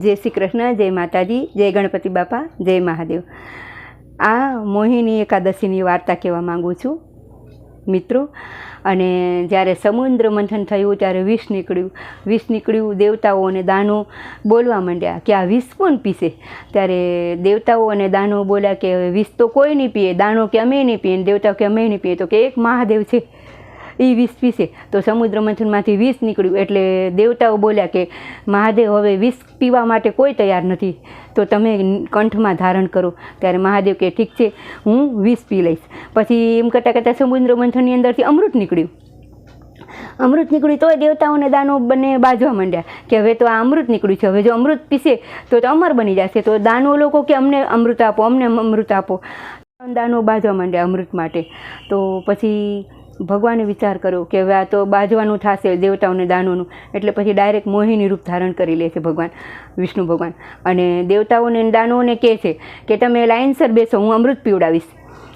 જય શ્રી કૃષ્ણ, જય માતાજી, જય ગણપતિ બાપા, જય મહાદેવ. આ મોહિની એકાદશીની વાર્તા કહેવા માંગુ છું, મિત્રો. અને જ્યારે સમુદ્ર મંથન થયું, ત્યારે વિષ નીકળ્યું. વિષ નીકળ્યું, દેવતાઓ અને દાનો બોલવા માંડ્યા કે આ વિષ કોણ પીશે ત્યારે દેવતાઓ અને દાનો બોલ્યા કે વિષ તો કોઈ નહીં પીએ, દાનો કે અમે નહીં પીએ દેવતાઓ કે અમે નહીં પીએ, તો કે એક મહાદેવ છે. એ વિષ પીશે તો સમુદ્ર મંથનમાંથી વિષ નીકળ્યું. એટલે દેવતાઓ બોલ્યા કે, મહાદેવ, હવે વિષ પીવા માટે કોઈ તૈયાર નથી. તો તમે કંઠમાં ધારણ કરો. ત્યારે મહાદેવ કે, ઠીક છે, હું વિષ પી લઈશ. પછી એમ કરતાં કરતાં સમુદ્ર મંથનની અંદરથી અમૃત નીકળ્યું. અમૃત નીકળ્યું તોય દેવતાઓને દાનો બંને બાજવા માંડ્યા કે, હવે તો આ અમૃત નીકળ્યું છે. હવે જો અમૃત તો તો અમર બની જશે. તો દાનો લોકો કે, અમને અમૃત આપો, અમને અમૃત આપો. દાનો બાજવા માંડ્યા અમૃત માટે. તો પછી ભગવાને વિચાર કર્યો કે હવે આ તો બાજવાનું થશે દેવતાઓને દાનોનું. એટલે પછી ડાયરેક્ટ મોહિની રૂપ ધારણ કરી લે છે ભગવાન, વિષ્ણુ ભગવાન. અને દેવતાઓને દાનોને કહે છે કે તમે લાઇનસર બેસો, હું અમૃત પીવડાવીશ.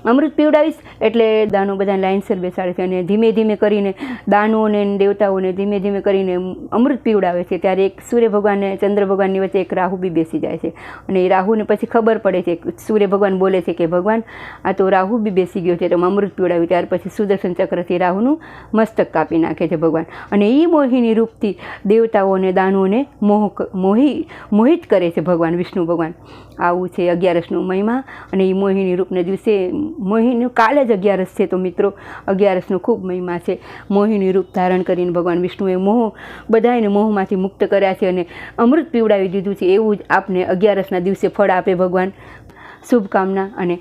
અમૃત પીવડાવીશ એટલે દાનો બધા લાઇનસર બેસાડે છે અને ધીમે ધીમે કરીને દાનોને દેવતાઓને ધીમે ધીમે કરીને અમૃત પીવડાવે છે. ત્યારે એક સૂર્ય ભગવાન ચંદ્ર ભગવાનની વચ્ચે એક રાહુ બી બેસી જાય છે. અને એ રાહુને પછી ખબર પડે છે સૂર્ય ભગવાન બોલે છે કે, ભગવાન, આ તો રાહુ બી બેસી ગયો છે, તો અમૃત પીવડાવ્યું. ત્યાર પછી સુદર્શન ચક્રથી રાહુનું મસ્તક કાપી નાખે છે ભગવાન. અને એ મોહિની રૂપથી દેવતાઓને દાનુઓને મોહ મોહી, મોહિત કરે છે ભગવાન, વિષ્ણુ ભગવાન. આવું છે અગિયારસનું મહિમા. અને એ મોહિની રૂપને દિવસે મોહિની કાલે જ અગિયારસ છે તો મિત્રો, અગિયારસનો ખૂબ મહિમા છે. મોહિની રૂપ ધારણ કરીને ભગવાન વિષ્ણુએ મોહ બધાને મોહમાંથી મુક્ત કર્યા છે અને અમૃત પીવડાવી દીધું છે. એવું જ આપને અગિયારસના દિવસે ફળ આપે ભગવાન. શુભકામના અને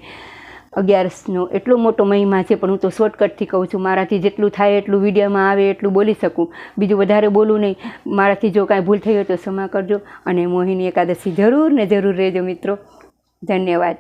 અગિયારસનો એટલો મોટો મહિમા છે, પણ હું તો શોર્ટકટથી કહું છું, મારાથી જેટલું થાય એટલું વિડીયોમાં આવે એટલું બોલી શકું. બીજું વધારે બોલું નહીં. મારાથી જો કાંઈ ભૂલ થઈ હોય તો ક્ષમા કરજો અને મોહિની એકાદશી જરૂર ને જરૂર રહેજો મિત્રો. ધન્યવાદ.